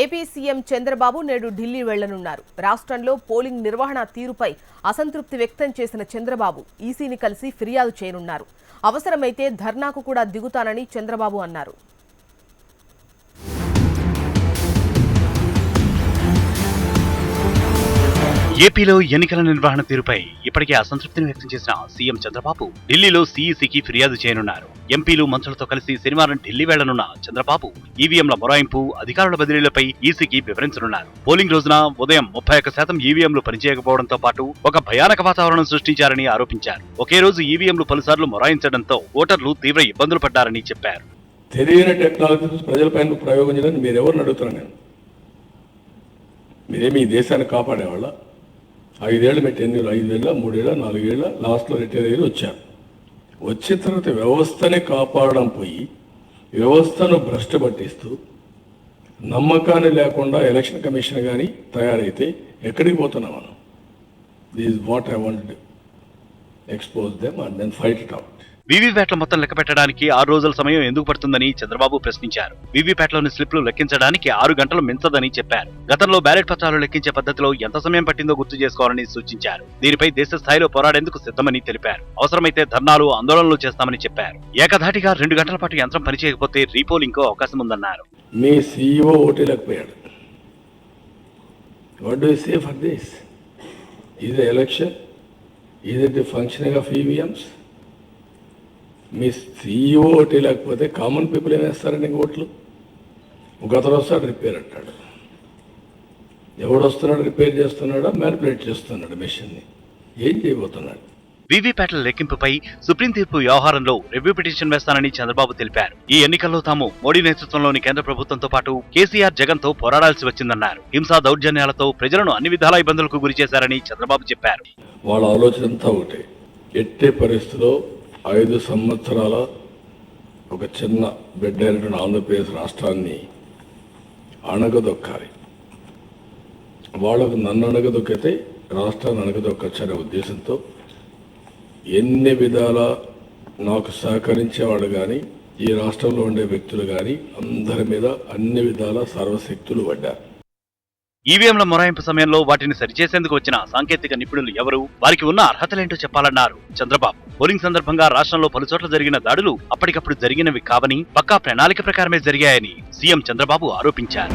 AP CM Chandrababu నేడు ఢిల్లీ వెళ్ళనున్నారు. రాష్ట్రంలో polling నిర్వహణ తీరుపై అసంతృప్తి వ్యక్తం చేసిన చంద్రబాబు ఈసీని కలిసి ఫిర్యాదు చేయనున్నారు. అవసరమైతే ధర్నాకు కూడా దిగుతానని చంద్రబాబు అన్నారు. ఏపీలో ఎన్నికల నిర్వహణ తీరుపై ఇప్పటికే అసంతృప్తిని వ్యక్తం చేసిన సీఎం చంద్రబాబు ఢిల్లీలో సీఈసీకి ఫిర్యాదు చేయనున్నారు. ఎంపీలు మంత్రులతో కలిసి శనివారం ఢిల్లీ వెళ్ళనున్న చంద్రబాబు ఈవీఎంల మొరాయింపు అధికారుల బదిలీలపై ఈసీకి వివరించనున్నారు. పోలింగ్ రోజున ఉదయం ముప్పై ఒక్క శాతం ఈవీఎంలు పనిచేయకపోవడంతో పాటు ఒక భయానక వాతావరణం సృష్టించారని ఆరోపించారు. ఒకే రోజు ఈవీఎంలు పలుసార్లు మొరాయించడంతో ఓటర్లు తీవ్ర ఇబ్బందులు పడ్డారని చెప్పారు. తెలియని టెక్నాలజీస్ ప్రజలపైన ప్రయోగం చేయడానికి మీరు అడుగుతున్నాను నేను మీరేమి ఈ దేశాన్ని కాపాడేవాళ్ళ? ఐదేళ్ళు మీ టెన్యూలు ఐదేళ్ళ? మూడేళ్ళ? నాలుగేళ్ళ? లాస్ట్లో రిటైర్ అయ్యి వచ్చారు. వచ్చిన తర్వాత వ్యవస్థని కాపాడడం పోయి వ్యవస్థను భ్రష్టపట్టిస్తూ నమ్మకాన్ని లేకుండా ఎలక్షన్ కమిషన్ కానీ తయారైతే ఎక్కడికి పోతున్నాం మనం? This what I want expose them and then fight it out వీవీప్యాట్ల మొత్తం లెక్క పెట్టడానికి ఆరు రోజుల సమయం ఎందుకు పడుతుందని చంద్రబాబు ప్రశ్నించారు. వీవీప్యాట్లోని స్లిప్లు లెక్కించడానికి ఆరు గంటలు మించదని చెప్పారు. గతంలో బ్యాలెట్ పత్రాలు లెక్కించే పద్ధతిలో ఎంత సమయం పట్టిందో గుర్తు చేసుకోవాలని సూచించారు. దీనిపై దేశ స్థాయిలో పోరాడేందుకు సిద్ధమని తెలిపారు. అవసరమైతే ధర్నాలు ఆందోళనలు చేస్తామని చెప్పారు. ఏకధాటిగా రెండు గంటల పాటు యంత్రం పనిచేయకపోతే రీపోలింగ్ అవకాశం ఉందన్నారు. మీ సీఈఓ ఓటీ లేకపోయాడు. What do say for this? ఇది ఎలక్షన్ ఇది ది ఫంక్షనింగ్ ఆఫ్ ఈవీఎంస్ మీ సీఈఓ ఓటీ లేకపోతే కామన్ పీపుల్ ఏం వేస్తారండి ఓట్లు? గతను వస్తాడు రిపేర్ అంటాడు. ఎవడు వస్తున్నాడు రిపేర్ చేస్తున్నాడా మ్యానిపులేట్ చేస్తున్నాడు మెషిన్ని ఏం చేయబోతున్నాడు? వీవీప్యాట్ల లెక్కింపుపై సుప్రీం తీర్పు వ్యవహారంలో రివ్యూ పిటిషన్ వేస్తానని చంద్రబాబు తెలిపారు. ఈ ఎన్నికల్లో తాము మోడీ నేతృత్వంలోని కేంద్ర ప్రభుత్వంతో పాటు కేసీఆర్ జగన్తో పోరాడాల్సి వచ్చిందన్నారు. హింసా దౌర్జన్యాలతో ప్రజలను అన్ని విధాల ఇబ్బందులకు గురి చేశారని చంద్రబాబు చెప్పారు. వాళ్ళ ఆలోచన అంతా ఒకటే. ఎట్టే పరిస్థితిలో ఐదు సంవత్సరాల ఒక చిన్న బిడ్డ అయినటువంటి ఆంధ్రప్రదేశ్ రాష్ట్రాన్ని అణగదొక్కాలి. వాళ్ళకు నన్ను అణగదొక్కితే రాష్ట్రాన్ని అణగదొక్కచ్చనే ఉద్దేశంతో ఎన్ని విధాల నాకు సహకరించేవాడు కానీ ఈ రాష్ట్రంలో ఉండే వ్యక్తులు కానీ అందరి మీద అన్ని విధాల సర్వశక్తులు పడ్డారు. ఈవీఎంల మొరాయింపు సమయంలో వాటిని సరిచేసేందుకు వచ్చిన సాంకేతిక నిపుణులు ఎవరు? వారికి ఉన్న అర్హతలేంటో చెప్పాలన్నారు చంద్రబాబు. పోలింగ్ సందర్భంగా రాష్ట్రంలో పలుచోట్ల జరిగిన దాడులు అప్పటికప్పుడు జరిగినవి కావని పక్కా ప్రణాళిక ప్రకారమే జరిగాయని సీఎం చంద్రబాబు ఆరోపించారు.